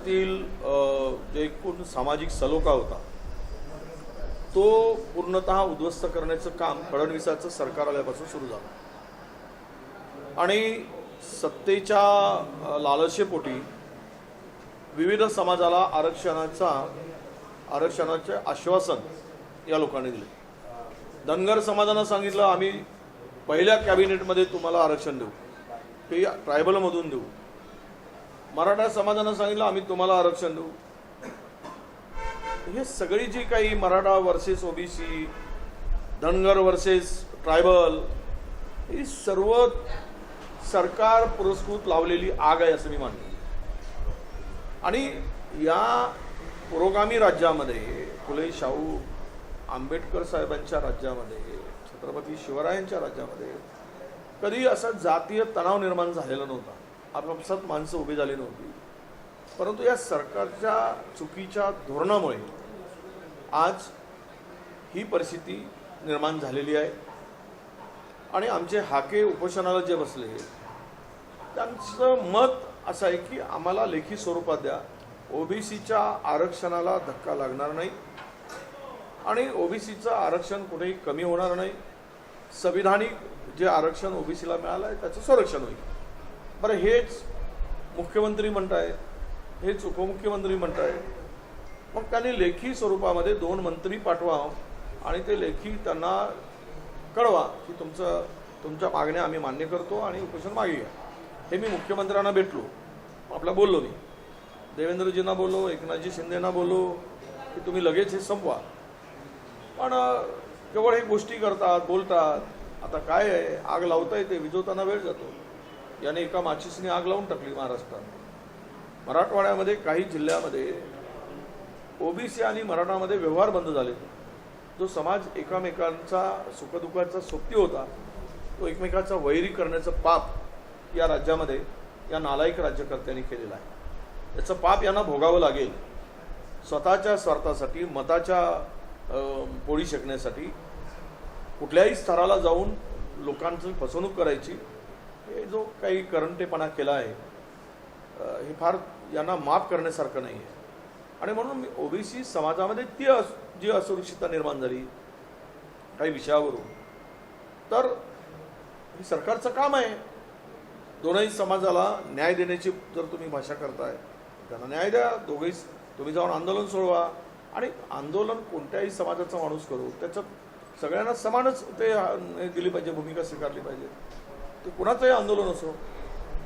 राज्यातील जे एकूण सामाजिक सलोखा होता तो पूर्णतः उद्ध्वस्त करण्याचं काम फडणवीसाचं सरकार आल्यापासून सुरू झालं. आणि सत्तेच्या लालसेपोटी विविध समाजाला आरक्षणाचा आरक्षणाचे आश्वासन या लोकांनी दिले. धनगर समाजानं सांगितलं आम्ही पहिल्या कॅबिनेटमध्ये तुम्हाला आरक्षण देऊ ते ट्रायबलमधून देऊ. मराठा समाजानं सांगितलं आम्ही तुम्हाला आरक्षण देऊ. हे सगळी जी काही Maratha versus OBC Dhangar versus tribal ही सर्व सरकार पुरस्कृत लावलेली आग आहे असं मी मानतो. आणि या पुरोगामी राज्यामध्ये फुले शाहू आंबेडकर साहेबांच्या राज्यामध्ये छत्रपती शिवरायांच्या राज्यामध्ये कधी असा जातीय तणाव निर्माण झालेला नव्हता. आपापसात माणसं उभी झाली नव्हती. परंतु या सरकारच्या चुकीच्या धोरणामुळे आज ही परिस्थिती निर्माण झालेली आहे. आणि आमचे हाके उपोषणाला जे बसले त्यांचं मत असं आहे की आम्हाला लेखी स्वरूपात द्या. ओबीसीच्या आरक्षणाला धक्का लागणार नाही. आणि ओबीसीचं आरक्षण कुठेही कमी होणार नाही. संविधानिक जे आरक्षण ओबीसीला मिळालं आहे त्याचं संरक्षण होईल. बरं हेच मुख्यमंत्री म्हणताय हेच उपमुख्यमंत्री म्हणताय. मग त्यांनी लेखी स्वरूपामध्ये दोन मंत्री पाठवा आणि ते लेखी त्यांना कळवा की तुमचं तुमच्या मागण्या आम्ही मान्य करतो आणि उपोषण मागे घ्या. हे मी मुख्यमंत्र्यांना भेटलो. आपला बोललो मी. देवेंद्रजींना बोललो एकनाथजी शिंदेना बोललो की तुम्ही लगेच हे संपवा. पण केवळ हे गोष्टी करतात बोलतात. आता काय आहे? आग लावता येते विजवताना वेळ जातो. याने एका माचीसने आग लावून टाकली महाराष्ट्रात मराठवाड्यामध्ये काही जिल्ह्यामध्ये ओबीसी आणि मराठामध्ये व्यवहार बंद झाले. जो समाज एकामेकांचा सुखदुःखाचा सोबती होता तो एकमेकाचा वैरी करण्याचं पाप या राज्यामध्ये या नालायक राज्यकर्त्यांनी केलेलं आहे. याचं पाप यांना भोगावं लागेल. स्वतःच्या स्वार्थासाठी मताच्या पोळी शेकण्यासाठी कुठल्याही स्तराला जाऊन लोकांची फसवणूक करायची हे जो काही करंटेपणा केला आहे हे फार यांना माफ करण्यासारखं नाही आहे. आणि म्हणून मी ओबीसी समाजामध्ये ती अस जी असुरक्षितता निर्माण झाली काही विषयावरून तर हे सरकारचं काम आहे. दोनही समाजाला न्याय देण्याची जर तुम्ही भाषा करताय त्यांना न्याय द्या. दोघेही तुम्ही जाऊन आंदोलन सोडवा. आणि आंदोलन कोणत्याही समाजाचा माणूस करू त्याच्यात सगळ्यांना समानच ते दिली पाहिजे भूमिका स्वीकारली पाहिजे. ते कुणाचंही आंदोलन असो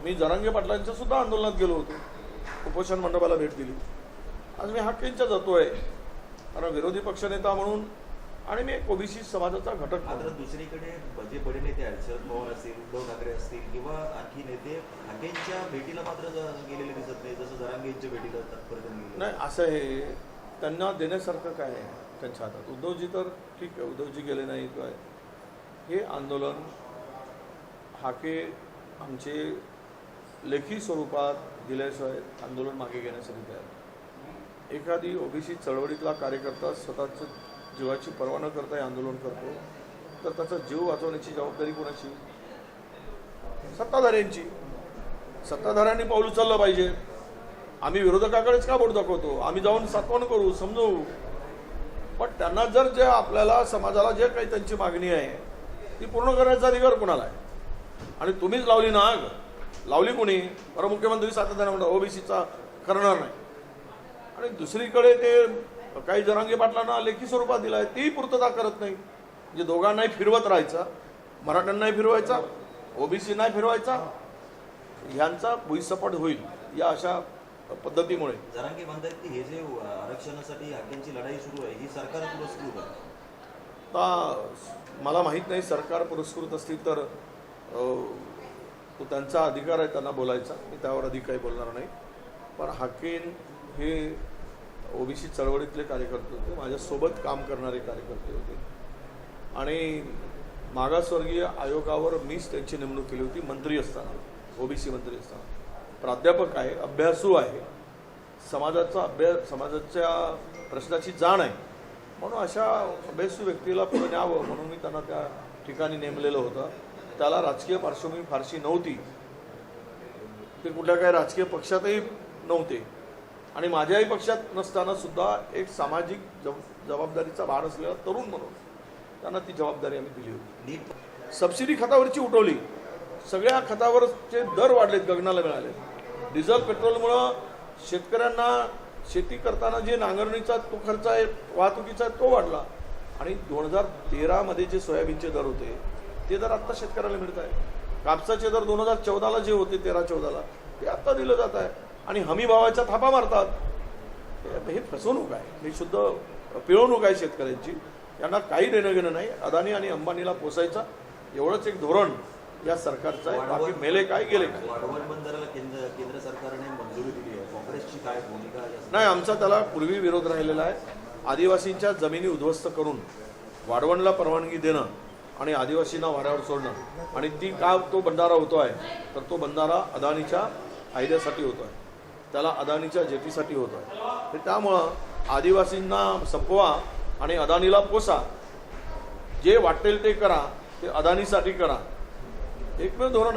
मी जरांगे पाटलांच्या सुद्धा आंदोलनात गेलो होतो. उपोषण मंडपाला भेट दिली. आज मी हाकेंच्या जातोय. कारण विरोधी पक्षनेता म्हणून आणि मी एक ओबीसी समाजाचा घटक मात्र दुसरीकडे जे बडे नेते शरद पवार असतील उद्धव ठाकरे असतील किंवा आणखी नेते हाकेंच्या भेटीला मात्र गेलेले दिसत नाही. जसं जरांगेंच्या भेटीला तात्पर्य नाही असं हे त्यांना देण्यासारखं काय आहे त्यांच्या हातात? उद्धवजी तर ठीक आहे उद्धवजी गेले नाही काय हे आंदोलन हाके आमचे लेखी स्वरूपात दिल्याशिवाय आंदोलन मागे घेण्यासाठी तयार एखादी ओबीसी चळवळीतला कार्यकर्ता स्वतःचं जीवाची पर्वा न करता हे आंदोलन करतो तर त्याचा जीव वाचवण्याची जबाबदारी कोणाची? सत्ताधाऱ्यांची. सत्ताधाऱ्यांनी पाऊल उचललं पाहिजे. आम्ही विरोधकाकडेच का बोट दाखवतो? आम्ही जाऊन सातवण करू समजवू पण त्यांना जर जे आपल्याला समाजाला जे काही त्यांची मागणी आहे ती पूर्ण करण्याचा अधिकार कोणाला आहे? आणि तुम्हीच लावली ना आग. लावली कोणी? बरं मुख्यमंत्री सातत्याने म्हणतात ओबीसीचा करणार नाही. आणि दुसरीकडे ते काही जरांगे पाटलांना लेखी स्वरूपात दिला आहे तीही पूर्तता करत नाही. म्हणजे दोघांनाही फिरवत राहायचा मराठ्यांनाही फिरवायचा ओबीसी नाही फिरवायचा ह्यांचा भुईसपाट होईल या अशा पद्धतीमुळे. जरांगे म्हणतात की हे जे आरक्षणासाठी हाकेंची लढाई सुरू आहे ही सरकार पुरस्कृत आहे. मला माहीत नाही सरकार पुरस्कृत असतील तर तो त्यांचा अधिकार आहे त्यांना बोलायचा. मी त्यावर अधिक काही बोलणार नाही. पण हाकेन हे ओबीसी चळवळीतले कार्यकर्ते होते. माझ्यासोबत काम करणारे कार्यकर्ते होते. आणि मागासवर्गीय आयोगावर मीच त्यांची नेमणूक केली होती. मंत्री असताना ओबीसी मंत्री असताना. प्राध्यापक आहे अभ्यासू आहे. समाजाचा अभ्यास समाजाच्या प्रश्नाची जाण आहे. म्हणून अशा अभ्यासू व्यक्तीला पुढे न्यावं म्हणून मी त्यांना त्या ठिकाणी नेमलेलं होतं. त्याला राजकीय पार्श्वभूमी फारशी नव्हती. ते कुठल्या काही राजकीय पक्षातही नव्हते. आणि माझ्याही पक्षात नसताना सुद्धा एक सामाजिक जब जबाबदारीचा भार असलेला तरुण म्हणून त्यांना ती जबाबदारी आम्ही दिली होती. सबसिडी खतावरची उठवली. सगळ्या खतावरचे दर वाढलेत गगनाला मिळाले. डिझेल पेट्रोलमुळं शेतकऱ्यांना शेती करताना जे नांगरणीचा तो खर्च आहे वाहतुकीचा आहे तो वाढला. आणि दोन हजार तेरामध्ये जे सोयाबीनचे दर होते ते दर आत्ता शेतकऱ्याला मिळत आहे. कापसाचे दर दोन हजार चौदाला जे होते तेरा चौदाला ते आत्ता दिलं जात आहे. आणि हमी भावाच्या थापा मारतात. हे- फसवणूक आहे. ही शुद्ध पिळवणूक आहे शेतकऱ्यांची. यांना काही देणं घेणं नाही. अदानी आणि अंबानीला पोसायचा एवढंच एक धोरण या सरकारचं आहे. बाकी मेले काय गेले काय केंद्र सरकारने मंजुरी दिली आहे. काँग्रेसची काय भूमिका नाही आमचा त्याला पूर्वी विरोध राहिलेला आहे. आदिवासींच्या जमिनी उद्ध्वस्त करून वाढवणला परवानगी देणं आणि आदिवासींना वाऱ्यावर सोडणं. आणि ती का तो बंधारा होतो आहे तर तो बंधारा अदानीच्या फायद्यासाठी होतो आहे त्याला अदानीच्या जेटीसाठी होतो आहे तर त्यामुळं आदिवासींना संपवा आणि अदानीला पोसा. जे वाटेल ते करा ते अदानीसाठी करा. एकमेव धोरण आहे.